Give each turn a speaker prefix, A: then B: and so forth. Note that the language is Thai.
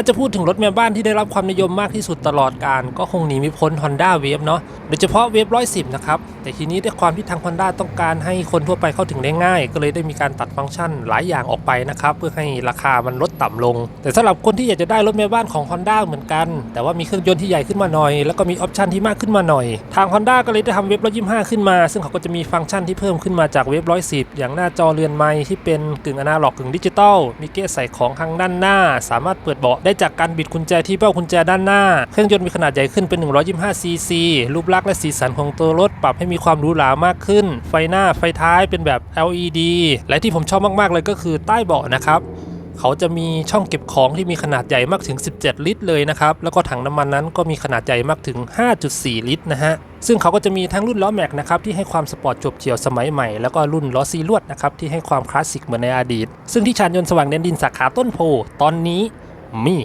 A: ถ้าจะพูดถึงรถแม่บ้านที่ได้รับความนิยมมากที่สุดตลอดการ ก็คงหนีไม่พ้น Honda Wave เนาะโดยเฉพาะ Wave 110 นะครับ แต่ทีนี้ด้วยความที่ทาง Honda ต้องการให้คนทั่วไปเข้าถึงได้ง่าย ก็เลยได้มีการตัดฟังก์ชันหลายอย่างออกไปนะครับ เพื่อให้ราคามันลดต่ำลง แต่สำหรับคนที่อยากจะได้รถแม่บ้านของ Honda เหมือนกัน แต่ว่ามีเครื่องยนต์ที่ใหญ่ขึ้นมาหน่อย แล้วก็มีออปชันที่มากขึ้นมาหน่อย ทาง Honda ก็เลยได้ทำเว็บ125 ขึ้นมา ซึ่งเขาก็จะมีฟังก์ชันที่เพิ่มขึ้นมาจากเว็บ110 อย่างหน้าจอเรือนไม้ที่เป็นกึ่งอนาล็อกกึ่งดิจิตอลมีเกสใส่ของทางด้านหน้า สามารถเปิดเบาะได้จากการบิดกุญแจที่เป้ากุญแจด้านหน้า เครื่องยนต์มีขนาดใหญ่ขึ้นเป็น 125 ซีซี รูปลักษณ์และสีสันของตัวรถปรับให้มีความหรูหรามากขึ้น ไฟหน้าไฟท้ายเป็นแบบ LED และที่ผมชอบมาก ๆ เลยก็คือใต้เบาะนะครับเขาจะมีช่องเก็บของที่มีขนาดใหญ่มากถึง 17 ลิตรเลยนะครับ แล้วก็ถังน้ำมันนั้นก็มีขนาดใหญ่มากถึง 5.4 ลิตรนะฮะ ซึ่งเขาก็จะมีทั้งรุ่นล้อแม็กนะครับที่ให้ความสปอร์ตจบเฉียวสมัยใหม่ แล้วก็รุ่นล้อซีลวดนะครับที่ให้ความคลาสสิกเหมือนในอดีต ซึ่งที่ชานยนต์สว่างแดนดินสาขาต้นโพตอนนี้ มี